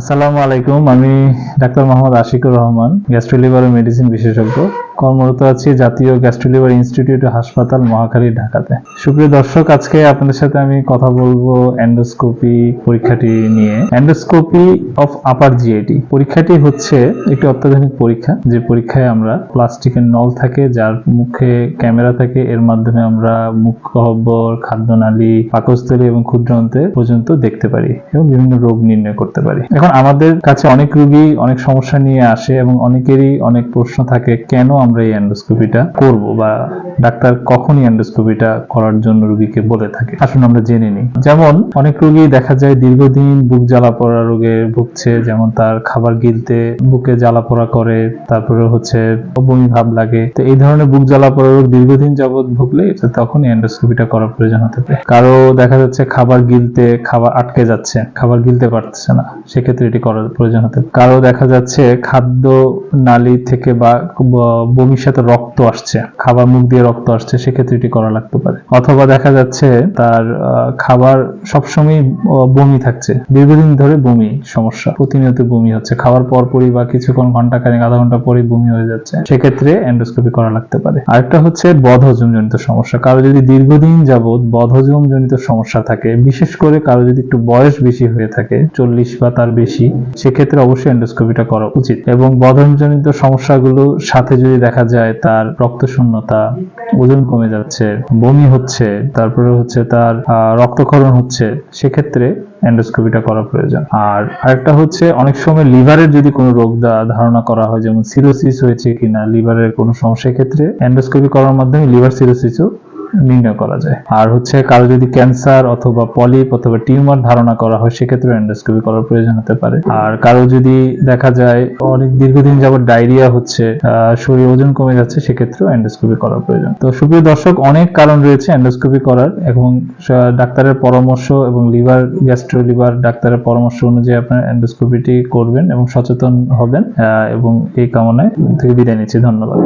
আসসালামু আলাইকুম। আমি doctor Mohammad Ashikur Rahman gastro liver medicine বিশেষজ্ঞ। কর্মরত আছি জাতীয় গ্যাস্ট্রোলিভার ইনস্টিটিউট হাসপাতাল মহাখালী, ঢাকাতে। সুপ্রিয় দর্শক, আজকে আপনাদের সাথে আমি কথা বলব এন্ডোস্কোপি পরীক্ষাটি নিয়ে। Endoscopy of upper GIT. পরীক্ষাটি হচ্ছে একটি অত্যাধুনিক পরীক্ষা, যে পরীক্ষায় আমরা প্লাস্টিকের নল থাকে, যার মুখে ক্যামেরা থাকে, এর মাধ্যমে আমরা মুখ গহ্বর খাদ্যনালী, পাকস্থলী এবং ক্ষুদ্রান্তে পর্যন্ত দেখতে পারি এবং বিভিন্ন রোগ নির্ণয় করতে পারি। এখন আমাদের কাছে অনেক রোগী অনেক সমস্যা নিয়ে আসে এবং অনেকেরই অনেক প্রশ্ন থাকে, কেন আমরা এই এন্ডোস্কোপিটা করব বা ডাক্তার কখনই এন্ডোস্কোপিটা করার জন্য রোগীকে বলে থাকে। আসুন আমরা জেনে নিই। যেমন, অনেক রোগী দেখা যায় দীর্ঘদিন বুক জ্বালা পড়া রোগে ভুগছে, যেমন তার খাবার গিলতে বুকে জ্বালা পোড়া করে, তারপরে হচ্ছে বমি ভাব লাগে। তো এই ধরনের বুক জ্বালা পোড়া রোগ দীর্ঘদিন যাবত ভুগলে তখন এন্ডোস্কোপিটা করার প্রয়োজন হতে পারে। কারও দেখা যাচ্ছে খাবার গিলতে খাবার আটকে যাচ্ছে, খাবার গিলতে পারছে না, সেক্ষেত্রে এটি করার প্রয়োজন হতে পারে। কারও দেখা যাচ্ছে খাদ্য নালী থেকে বা বমির সাথে রক্ত আসছে, খাবার মুখ দিয়ে রক্ত আসছে, সেক্ষেত্রে এটি করা লাগতে পারে। অথবা দেখা যাচ্ছে তার খাবার সবসময় বমি থাকছে। দীর্ঘদিন ধরে বমি সমস্যা। প্রতিনিয়ত বমি হচ্ছে। খাবার পর পরই বা কিছুক্ষণ ঘণ্টা খানেক, আধা ঘণ্টা পরেই বমি হয়ে যাচ্ছে। সেক্ষেত্রে এন্ডোস্কোপি করা লাগতে পারে। আরেকটা হচ্ছে বদহজম জনিত সমস্যা। কারও যদি দীর্ঘদিন যাবত বদহজম জনিত সমস্যা থাকে, বিশেষ করে কারও যদি একটু বয়স বেশি হয়ে থাকে, চল্লিশ বা তার বেশি, সেক্ষেত্রে অবশ্যই এন্ডোস্কোপিটা করা উচিত। এবং বদহজম জনিত সমস্যাগুলোর সাথে যদি দেখা যায় তার রক্ত শূন্যতা ওজন কমে যাচ্ছে, বমি হচ্ছে, তারপরে হচ্ছে তার রক্তক্ষরণ হচ্ছে, সেক্ষেত্রে এন্ডোস্কোপিটা করা প্রয়োজন। আর আরেকটা হচ্ছে, অনেক সময় লিভারের যদি কোনো রোগ ধারণা করা হয়, যেমন সিরোসিস হয়েছে কিনা, লিভারের কোনো সমস্যা ক্ষেত্রে এন্ডোস্কোপি করার মাধ্যমে লিভার সিরোসিসও নির্ণয় করা যায়। আর হচ্ছে কারও যদি ক্যান্সার অথবা পলিপ অথবা টিউমার ধারণা করা হয় সেক্ষেত্রে এন্ডোস্কোপি করার প্রয়োজন হতে পারে। আর কারও যদি দেখা যায় অনেক দীর্ঘদিন যাবত ডায়রিয়া হচ্ছে শরীর ওজন কমে যাচ্ছে, সেক্ষেত্রেও এন্ডোস্কোপি করার প্রয়োজন। তো সুপ্রিয় দর্শক, অনেক কারণ রয়েছে এন্ডোস্কোপি করার এবং ডাক্তারের পরামর্শ এবং লিভার গ্যাস্ট্রো লিভার ডাক্তারের পরামর্শ অনুযায়ী আপনার এন্ডোস্কোপিটি করবেন এবং সচেতন হবেন এবং এই কামনায় থেকে বিদায় নিচ্ছি। ধন্যবাদ।